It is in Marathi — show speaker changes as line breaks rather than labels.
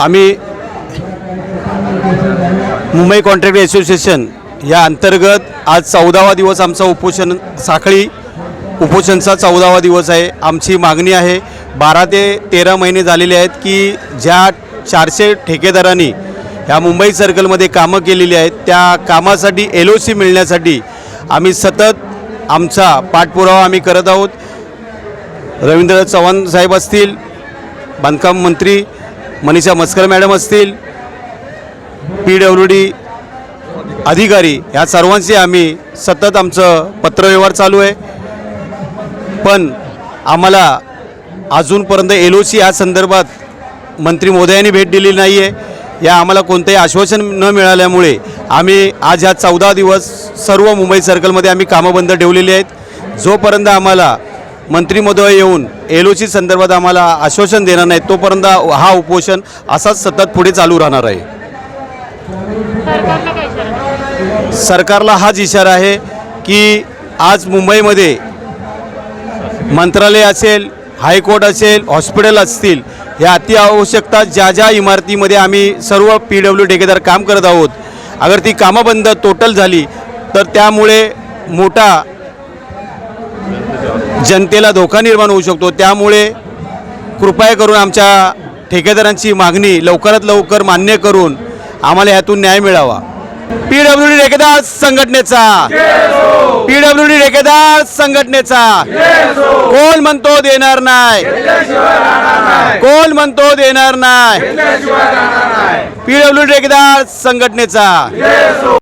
आम्ही मुंबई कॉन्ट्रॅक्ट असोसिएशन या अंतर्गत आज चौदावा दिवस आमचा उपोषण साखळी उपोषणचा चौदावा दिवस आहे. आमची मागणी आहे बारा ते तेरा महिने झालेले आहेत की ज्या चारशे ठेकेदारांनी ह्या मुंबई सर्कलमध्ये कामं केलेली आहेत त्या कामासाठी एल ओ सी मिळण्यासाठी आम्ही सतत आमचा पाठपुरावा आम्ही करत आहोत. रवींद्र चव्हाण साहेब असतील बांधकाम मंत्री मनीषा मस्कर मॅडम असतील पी डब्ल्यू डी अधिकारी ह्या सर्वांशी आम्ही सतत आमचं पत्रव्यवहार चालू आहे. पण आम्हाला अजूनपर्यंत एल ओ सी या संदर्भात मंत्री मोदयांनी भेट दिली नाही आहे या आम्हाला कोणतंही आश्वासन न मिळाल्यामुळे आम्ही आज ह्या चौदा दिवस सर्व मुंबई सर्कलमध्ये आम्ही कामं बंद ठेवलेली आहेत. जोपर्यंत आम्हाला मंत्री महोदय येऊन एल ओ सी संदर्भात आम्हाला आश्वासन देणार नाही तोपर्यंत हा उपोषण असाच सतत पुढे चालू राहणार आहे.
सरकारला
हाच इशारा आहे की आज मुंबईमध्ये मंत्रालय असेल हायकोर्ट असेल हॉस्पिटल असतील या अतिआवश्यकता ज्या ज्या इमारतीमध्ये आम्ही सर्व पी डब्ल्यू ठेकेदार काम करत आहोत अगर ती कामं बंद टोटल झाली तर त्यामुळे मोठा जनतेला धोका निर्माण होऊ शकतो. त्यामुळे कृपया करून आमच्या ठेकेदारांची मागणी लवकरात लवकर मान्य करून आम्हाला ह्यातून न्याय मिळावा. पी डब्ल्यू डी ठेकेदार संघटनेचा. पी डब्ल्यू डी ठेकेदार संघटनेचा. कोण म्हणतो देणार नाही? कोण म्हणतो देणार नाही? पी डब्ल्यू डी ठेकेदार संघटनेचा.